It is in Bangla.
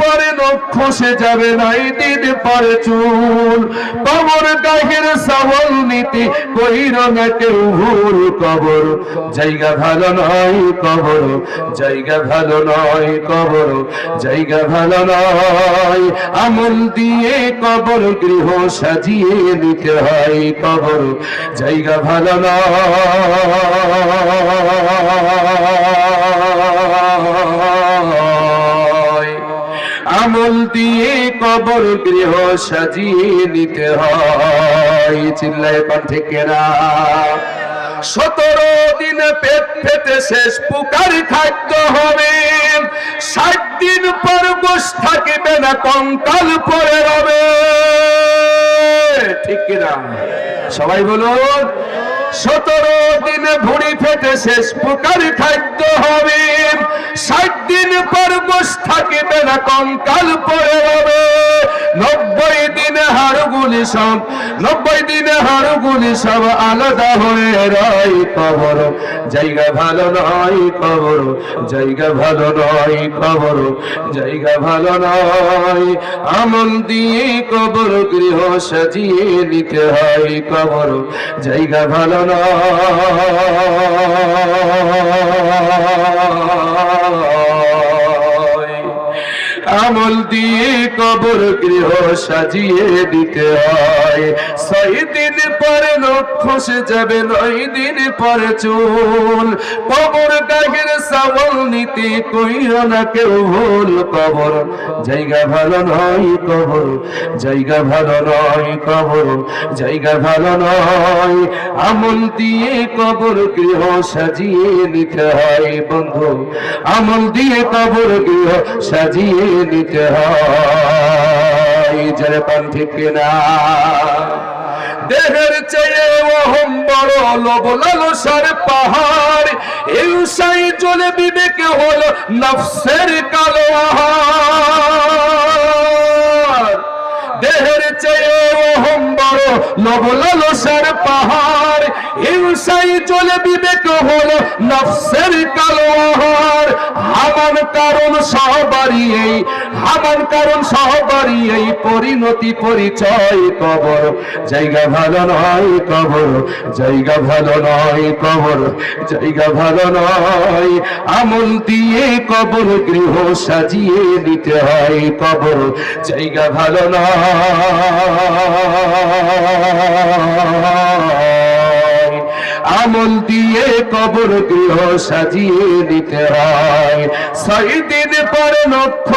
পরে নখ খসে যাবে নাই, দিন পরে চুল। কবর গাহের সাবল নীতি কইর না কেউ ভুল কবর। জায়গা ভালো নয় কবর, জায়গা ভালো নয় কবর, জায়গা ভালো নয়। আমল দিয়ে কবর গৃহ সাজিয়ে নিতে হয় কবর, জায়গা ভালো নয়। আমল দিয়ে কবর গৃহ সাজিয়ে নিতে হয়। চিল্লায় কণ্ঠে কেরা। সতেরো দিন পেট পেতে শেষ পুকার খাদ্য হবে। ষাট দিন পর গোস থাকিবে না, কঙ্কাল পরে রবে। ঠিক কিনা? সবাই বলুন, সতেরো দিনে ভুড়ি ফেটে শেষ পুকার খাদ্য হবে। ষাট দিন পর গোস থাকিবে না কঙ্কাল পরে রবে। নব্বই দিনে হাড়গুলি সব, নব্বই দিনে হাড়গুলি সব আলাদা হয়ে রয় কবর জায়গা ভালো নয় কবর জায়গা ভালো নয় কবর জায়গা ভালো নয়। আমল দিয়ে কবর গৃহ সাজিয়ে নিতে হয় কবর জায়গা ভালো নয়। আমল দিয়ে কবর গৃহ সাজিয়ে দিতে হয়। ছয় দিন পরে নখ খসে যাবে, নয় দিন পরে চুল। কবর সাবল নিতে কইর না কেউ ভুল কবর জায়গা ভালো নয় কবর, জায়গা ভালো নয় কবর, জায়গা ভালো নয়। আমল দিয়ে কবর গৃহ সাজিয়ে নিতে হয় বন্ধু। আমল দিয়ে কবর গৃহ সাজিয়ে নিতে হয়। যারা পান ঠিক না দেহের চেয়ে ওহম বড় লোভ লালসার পাহাড়। এই সাই চলে বিবেকে হলো নফসের কালো দেহের চেয়ে ওহম বড় লবলালসার লালসার পাহাড়। হিংসাই চলে বিবেক হলো নফসের কালো হামান কারণ সহবারই এই হামান কারণ সহবারই এই, পরিণতি পরিচয় কবর। জায়গা ভালো নয় কবর, জায়গা ভালো নয় কবর, জায়গা ভালো নয়। আমল দিয়ে কবর গৃহ সাজিয়ে নিতে হয় কবর, জায়গা ভালো নয়। আমল দিয়ে কবর গৃহ সাজিয়ে নিতে হয়। ছয় দিন পর নক্ষ